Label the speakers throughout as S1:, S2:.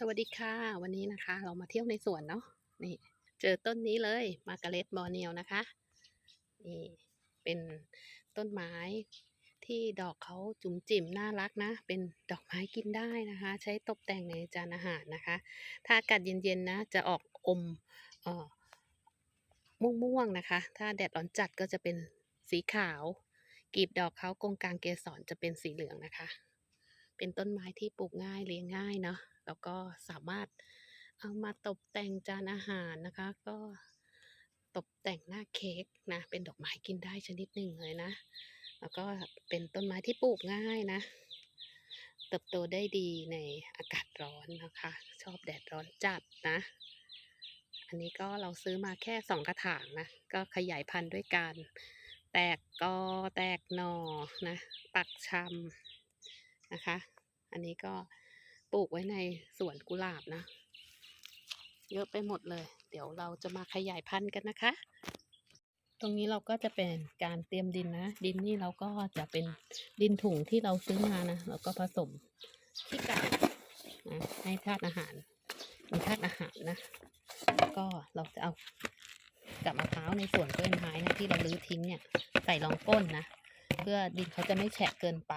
S1: สวัสดีค่ะ วันนี้นะคะ เรามาเที่ยวในสวนเนาะนี่ เจอต้นนี้เลยมาการ์เร็ตบอร์เนียวนะคะนี่เป็นต้นไม้ที่ดอกเขาจุ๋มจิ๋มน่ารักนะ เป็นดอกไม้กินได้นะคะ ใช้ตกแต่งในจานอาหารนะคะ ถ้าอากาศเย็นๆนะจะออกอมเอ่อม่วงๆนะคะ ถ้าแดดร้อนจัดก็จะเป็นสีขาวกีบดอกเขากงกลางเกสรจะเป็นสีเหลืองนะคะ เป็นต้นไม้ที่ปลูกง่ายเลี้ยงง่ายเนาะ แล้วก็สามารถเอามาตกแต่งจานอาหารนะคะ ก็ตกแต่งหน้าเค้กนะเป็นดอกไม้กินได้ชนิดหนึ่งเลยนะ แล้วก็เป็นต้นไม้ที่ปลูกง่ายนะ เติบโตได้ดีในอากาศร้อนนะคะ ชอบแดดร้อนจัดนะ อันนี้ก็เราซื้อมาแค่สองกระถางนะ ก็ขยายพันธุ์ด้วยการแตกกอแตกหนอนะปักชำนะคะ อันนี้ก็ ปลูกไว้ในสวนกุหลาบนะ เยอะไปหมดเลย เดี๋ยวเราจะมาขยายพันธุ์กันนะคะ ตรงนี้เราก็จะเป็นการเตรียมดินนะ ดินนี่เราก็จะเป็นดินถุงที่เราซื้อมานะแล้วก็ผสมขี้ไก่นะให้ธาตุอาหารมีธาตุอาหารนะ ก็เราจะเอากับมะพร้าวในส่วนต้นไม้นะที่เราลื้อทิ้งเนี่ยใส่รองก้นนะ เพื่อดินเขาจะไม่แฉะเกินไป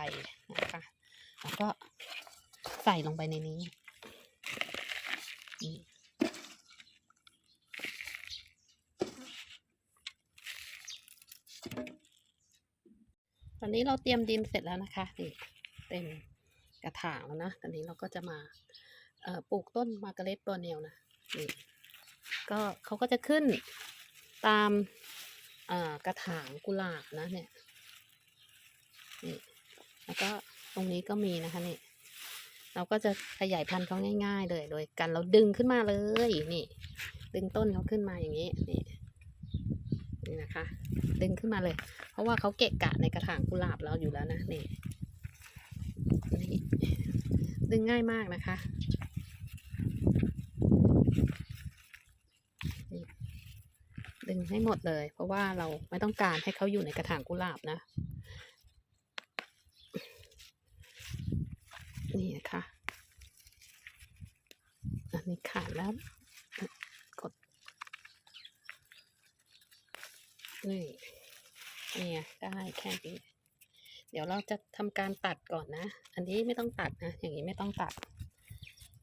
S1: นะคะแล้วก็ ใส่ลงไปในนี้ตอนนี้เราเตรียมดินเสร็จแล้วนะคะนี่เต็มกระถางแล้วนะ ตอนนี้เราก็จะมาปลูกต้นมาร์กาเร็ตตัวเนียวนะนี่ก็เขาก็จะขึ้นตามกระถางกุหลาบนะเนี่ยนี่แล้วก็ตรงนี้ก็มีนะคะนี่ เราก็จะขยายพันธุ์เขาง่าย ๆ เลยโดยการเราดึงขึ้นมาเลยนี่ ดึงต้นเขาขึ้นมาอย่างนี้นี่นี่นะคะ ดึงขึ้นมาเลย เพราะว่าเขาเกะกะในกระถางกุหลาบเราอยู่แล้วนะนี่นี่ดึงง่ายมากนะคะดึงให้หมดเลย เพราะว่าเราไม่ต้องการให้เขาอยู่ในกระถางกุหลาบนะ นี่นะคะ อั นนี้ขาดแล้วกดนี่นี่ไงได้แค่นี้เดี๋ยวเราจะทำการตัดก่อนนะ อันนี้ไม่ต้องตัดนะ อย่างนี้ไม่ต้องตัด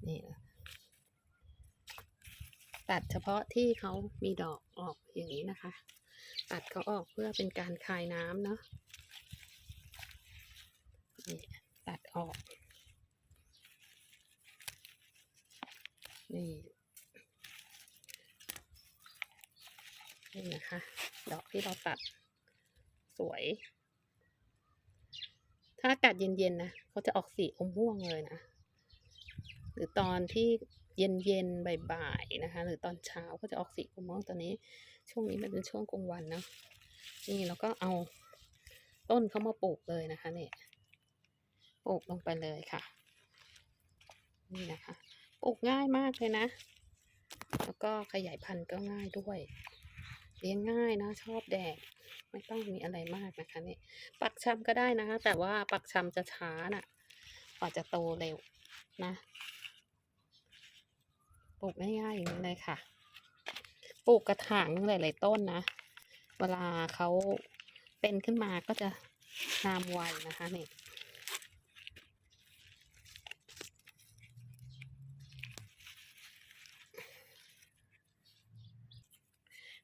S1: นี่ ตัดเฉพาะที่เขามีดอกออกอย่างนี้นะคะ ตัดเขาออกเพื่อเป็นการคายน้ำเนาะนี่ตัดออก นี่นี่นะคะ ดอกที่เราตัด สวย ถ้าอากาศเย็นๆนะเขาจะออกสีอมม่วงเลยนะ หรือตอนที่เย็นๆบ่ายๆนะคะ หรือตอนเช้าก็จะออกสีอมม่วงตอนนี้ ช่วงนี้มันเป็นช่วงกลางวันเนะนี่เราก็เอาต้นเขามาปลูกเลยนะคะเนี่ยปลูกลงไปเลยค่ะ นี่นะคะ ปลูกง่ายมากเลยนะ แล้วก็ขยายพันธุ์ก็ง่ายด้วย เลี้ยงง่ายนะชอบแดดไม่ต้องมีอะไรมากนะคะนี่ปักชำก็ได้นะคะ แต่ว่าปักชำจะช้าน่ะกว่าจะโตเร็วนะปลูกง่ายๆอย่างนี้เลยค่ะ ปลูกกระถางหลายๆต้นนะ เวลาเขาเป็นขึ้นมาก็จะงามไวนะคะนี่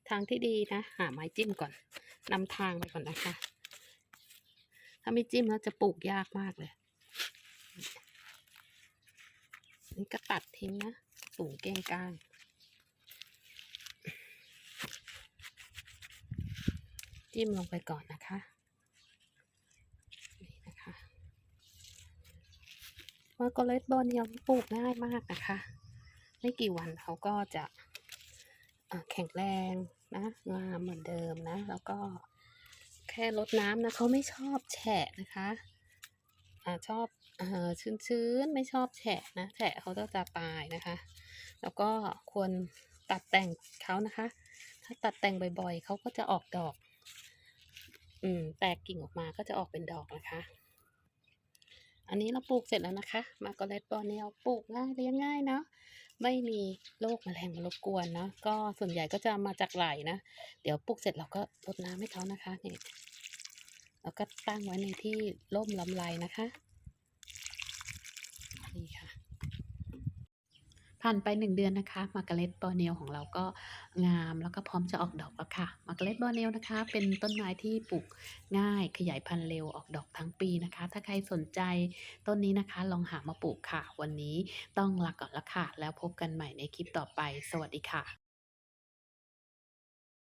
S1: ทางที่ดีนะ หาไม้จิ้มก่อนนำทางไปก่อนนะคะ ถ้าไม่จิ้มแล้วจะปลูกยากมากเลย นี่ก็ตัดทิ้งนะ สูงเก้งก้างจิ้มลงไปก่อนนะคะนี่นะคะมาโกเลตบอลเนียปลูกง่ายมากนะคะ ไม่กี่วันเขาก็จะ แข็งแรงนะงามเหมือนเดิมนะ แล้วก็แค่ลดน้ำนะเขาไม่ชอบแฉะนะคะอชอบอชื้นๆ ไม่ชอบแฉะนะ แฉะเขาจะจะตายนะคะ แล้วก็ควรตัดแต่งเขานะคะ ถ้าตัดแต่งบ่อยๆ เขาก็จะออกดอก อืม แตกกิ่งออกมาก็จะออกเป็นดอกนะคะ อันนี้เราปลูกเสร็จแล้วนะคะ มาร์กาเร็ตบอร์เนียวปลูกง่ายเลี้ยงง่ายเนาะ ไม่มีโรคแมลงมารบกวนเนาะก็ส่วนใหญ่ก็จะมาจากไหลนะ เดี๋ยวปลูกเสร็จเราก็รดน้ำให้เขานะคะนี่แล้วก็ตั้งไว้ในที่ร่มลำไรนะคะนี่ค่ะ ผ่านไปหนึ่งเดือนนะคะมาร์กาเร็ตบอร์เนลของเราก็งามแล้วก็พร้อมจะออกดอกแล้วค่ะมาร์กาเร็ตบอร์เนลนะคะ เป็นต้นไม้ที่ปลูกง่ายขยายพันธุ์เร็วออกดอกทั้งปีนะคะ ถ้าใครสนใจต้นนี้นะคะ ลองหามาปลูกค่ะ วันนี้ต้องลาก่อนละค่ะ แล้วพบกันใหม่ในคลิปต่อไป สวัสดีค่ะ